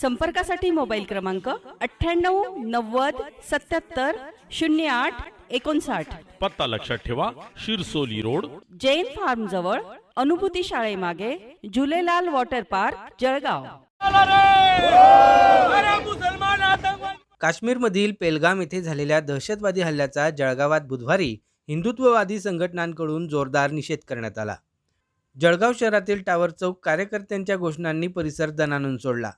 संपर्कासाठी मोबाईल क्रमांक अठ्ठ्याण्णव नव्वद सत्याहत्तर शून्य आठ एकोणसाठ. पत्ता लक्षात ठेवा शिरसोली रोड. जैन फार्म जवळ अनुभूती शाळेमागे झुलेलाल वॉटर पार्क जळगाव. काश्मीरमधील पेलगाम येथे झालेल्या दहशतवादी हल्ल्याचा जळगावात बुधवारी हिंदुत्ववादी संघटनांकडून जोरदार निषेध करण्यात आला. जळगाव शहरातील टावर चौक कार्यकर्त्यांच्या घोषणांनी परिसर दणानून सोडला.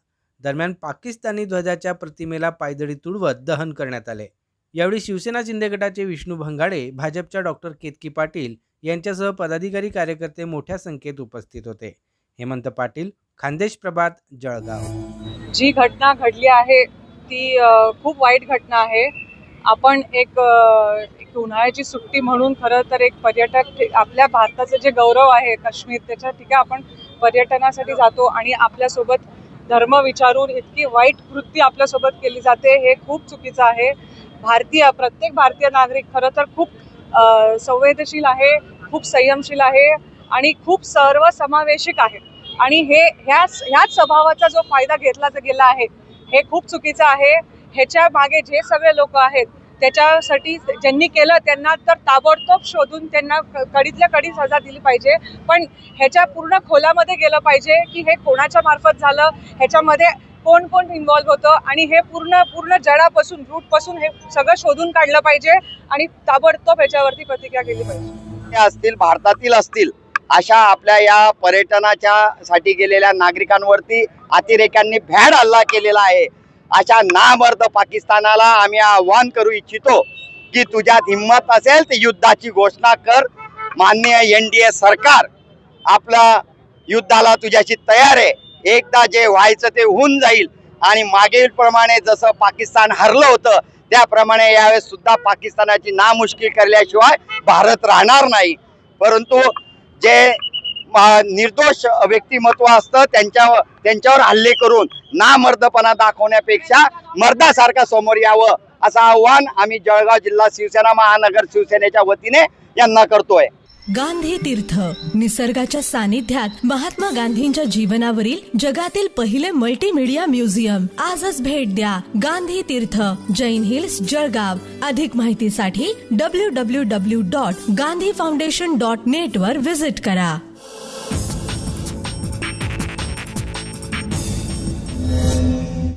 दरम्यान पाकिस्तानी ध्वजाच्या प्रतिमेला पायदळी तुडवत दहन करण्यात आले. यावेळी शिवसेना शिंदे गटाचे विष्णू भंगाडे भाजपच्या डॉक्टर केतकी पाटील यांच्यासह पदाधिकारी कार्यकर्ते मोठ्या संख्येत उपस्थित होते. हेमंत पाटील खानदेश प्रभात जळगाव. जी घटना घडली आहे ती खूप वाईट घटना आहे. आपण एक एक उन्हाळ्याची सुट्टी म्हणून खरं तर एक पर्यटक आपल्या भारताचं जे गौरव आहे काश्मीर त्याच्या ठिकाणी आपण पर्यटनासाठी जातो आणि आपल्यासोबत धर्म विचारून इतकी वाईट कृती आपल्यासोबत केली जाते हे खूप चुकीचं आहे. भारतीय प्रत्येक भारतीय नागरिक खरं तर खूप संवेदनशील आहे खूप संयमशील आहे आणि खूप सर्वसमावेशक आहे. आणि हे ह्याच ह्याच स्वभावाचा जो फायदा घेतला गेला आहे हे खूप चुकीचं आहे. ह्याच्या मागे जे सगळे लोक आहेत त्याच्यासाठी ज्यांनी केलं त्यांना तर ताबडतोब शोधून त्यांना क- कडीतल्या कडी सजा दिली पाहिजे. पण ह्याच्या पूर्ण खोलामध्ये गेलं पाहिजे की हे कोणाच्या मार्फत झालं ह्याच्यामध्ये कोण कोण इन्व्हॉल्व्ह होतं आणि हे पूर्ण पूर्ण जडापासून रूटपासून हे सगळं शोधून काढलं पाहिजे आणि ताबडतोब ह्याच्यावरती प्रतिक्रिया केली पाहिजे. असतील भारतातील असतील अशा आपल्या या पर्यटनाच्या साठी गेलेल्या नागरिकांवरती अतिरेक्यांनी भ्याड हल्ला केलेला आहे. अशा नामर्द पाकिस्तानाला आम्ही आव्हान करू इच्छितो की तुझ्यात हिंमत असेल तर युद्धाची घोषणा कर. मान्य एन डी ए सरकार आपला युद्धाला तुझ्याशी तयार आहे. एकदा जे व्हायचं ते होऊन जाईल. आणि मागील प्रमाणे जसं पाकिस्तान हरलं होतं त्याप्रमाणे यावेळेस सुद्धा पाकिस्तानाची नामुश्किल करल्याशिवाय भारत राहणार नाही. परंतु जे निर्दोष व्यक्तिमत्व असतं त्यांच्यावर त्यांच्यावर हल्ले करून नामर्दपणा दाखवण्यापेक्षा मर्दासारखं समोर यावं असं आव्हान आम्ही जळगाव जिल्हा शिवसेना महानगर शिवसेनेच्या वतीने यांना करतोय. गांधी तीर्थ निसर्गाच्या सानिध्यात महात्मा गांधींच्या जीवनावरील जगातील पहिले मल्टीमीडिया म्युझियम आजच भेट द्या गांधी तीर्थ जैन हिल्स जळगाव. अधिक माहितीसाठी W W W dot Gandhi foundation dot net वर विजिट करा.